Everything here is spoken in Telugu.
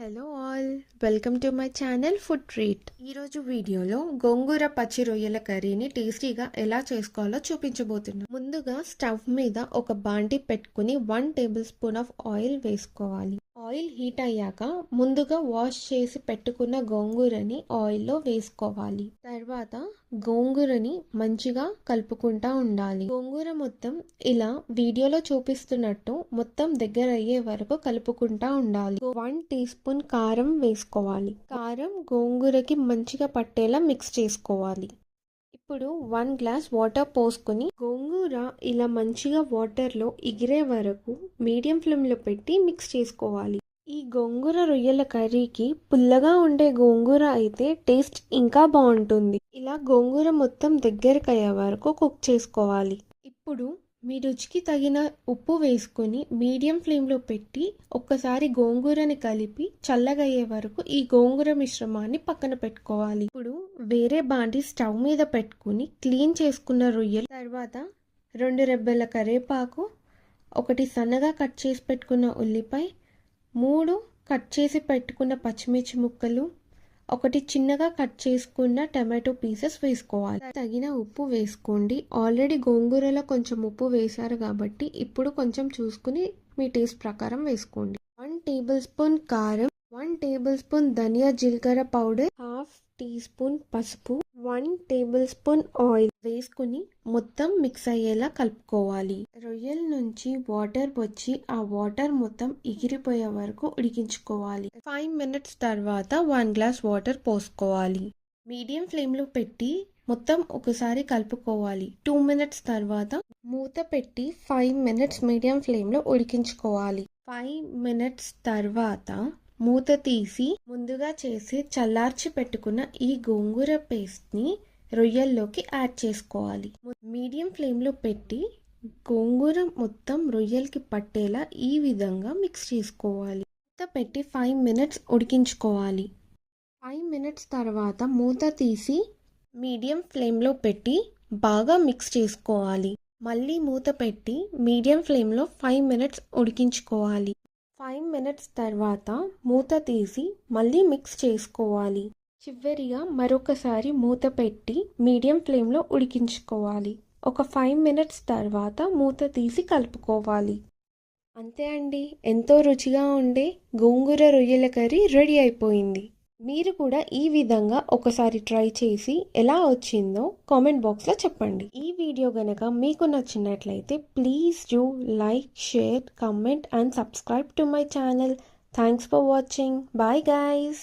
Hello all welcome to my channel food treat ఈరోజు వీడియోలో గోంగూర పచ్చి రొయ్యల కర్రీని టేస్టీగా ఎలా చేసుకోవాలో చూపించబోతున్నాను ముందుగా స్టవ్ మీద ఒక బాండి పెట్టుకుని one tablespoon of oil వేసుకోవాలి. ఆయిల్ హీట్ అయ్యాక ముందుగా వాష్ చేసి పెట్టుకున్న గోంగూరని ఆయిల్లో వేసుకోవాలి. తర్వాత గోంగూరని మంచిగా కలుపుకుంటా ఉండాలి. గోంగూర మొత్తం ఇలా వీడియోలో చూపిస్తున్నట్టు మొత్తం దగ్గర అయ్యే వరకు కలుపుకుంటా ఉండాలి. వన్ టీ స్పూన్ కారం వేసుకోవాలి. కారం గోంగూరకి మంచిగా పట్టేలా మిక్స్ చేసుకోవాలి. ఇప్పుడు వన్ గ్లాస్ వాటర్ పోసుకొని గోంగూర ఇలా మంచిగా వాటర్లో ఎగిరే వరకు మీడియం ఫ్లేమ్లో పెట్టి మిక్స్ చేసుకోవాలి. ఈ గోంగూర రొయ్యల కర్రీకి పుల్లగా ఉండే గోంగూర అయితే టేస్ట్ ఇంకా బాగుంటుంది. ఇలా గోంగూర మొత్తం దగ్గరకు అయ్యే వరకు కుక్ చేసుకోవాలి. ఇప్పుడు మీ రుచికి తగిన ఉప్పు వేసుకొని మీడియం ఫ్లేమ్లో పెట్టి ఒక్కసారి గోంగూరని కలిపి చల్లగయ్యే వరకు ఈ గోంగూర మిశ్రమాన్ని పక్కన పెట్టుకోవాలి. ఇప్పుడు వేరే బాండి స్టవ్ మీద పెట్టుకుని క్లీన్ చేసుకున్న రొయ్యలు తర్వాత రెండు రెబ్బల కరివేపాకు ఒకటి సన్నగా కట్ చేసి పెట్టుకున్న ఉల్లిపాయ మూడు కట్ చేసి పెట్టుకున్న పచ్చిమిర్చి ముక్కలు ఒకటి చిన్నగా కట్ చేసుకున్న టమాటో పీసెస్ వేసుకోవాలి. తగిన ఉప్పు వేసుకోండి. ఆల్రెడీ గోంగూరలో కొంచెం ఉప్పు వేశారు కాబట్టి ఇప్పుడు కొంచెం చూసుకుని మీ టేస్ట్ ప్రకారం వేసుకోండి. వన్ టేబుల్ స్పూన్ కారం వన్ టేబుల్ స్పూన్ ధనియా జీలకర్ర పౌడర్ హాఫ్ టీ స్పూన్ పసుపు వన్ టేబుల్ స్పూన్ ఆయిల్ వేసుకుని మొత్తం మిక్స్ అయ్యేలా కలుపుకోవాలి. రొయ్యల నుంచి వాటర్ వచ్చి ఆ వాటర్ మొత్తం ఎగిరిపోయే వరకు ఉడికించుకోవాలి. ఫైవ్ మినిట్స్ తర్వాత వన్ గ్లాస్ వాటర్ పోసుకోవాలి. మీడియం ఫ్లేమ్లో పెట్టి మొత్తం ఒకసారి కలుపుకోవాలి. టూ మినిట్స్ తర్వాత మూత పెట్టి ఫైవ్ మినిట్స్ మీడియం ఫ్లేమ్లో ఉడికించుకోవాలి. ఫైవ్ మినిట్స్ తర్వాత మూత తీసి ముందుగా చేసి చల్లార్చి పెట్టుకున్న ఈ గోంగూర పేస్ట్ని రొయ్యల్లోకి యాడ్ చేసుకోవాలి. మీడియం ఫ్లేమ్లో పెట్టి గోంగూర మొత్తం రొయ్యలకి పట్టేలా ఈ విధంగా మిక్స్ చేసుకోవాలి. మూత పెట్టి ఫైవ్ మినిట్స్ ఉడికించుకోవాలి. ఫైవ్ మినిట్స్ తర్వాత మూత తీసి మీడియం ఫ్లేమ్లో పెట్టి బాగా మిక్స్ చేసుకోవాలి. మళ్ళీ మూత పెట్టి మీడియం ఫ్లేమ్లో ఫైవ్ మినిట్స్ ఉడికించుకోవాలి. ఫైవ్ మినిట్స్ తర్వాత మూత తీసి మళ్ళీ మిక్స్ చేసుకోవాలి. చివరిగా మరొకసారి మూత పెట్టి మీడియం ఫ్లేమ్లో ఉడికించుకోవాలి. ఒక ఫైవ్ మినిట్స్ తర్వాత మూత తీసి కలుపుకోవాలి. అంతే అండి. ఎంతో రుచిగా ఉండే గోంగూర రొయ్యల కర్రీ రెడీ అయిపోయింది. మీరు కూడా ఈ విధంగా ఒకసారి ట్రై చేసి ఎలా వచ్చిందో కామెంట్ బాక్స్లో చెప్పండి. ఈ వీడియో గనక మీకు నచ్చినట్లయితే please do like share comment and subscribe to my channel. Thanks for watching. Bye guys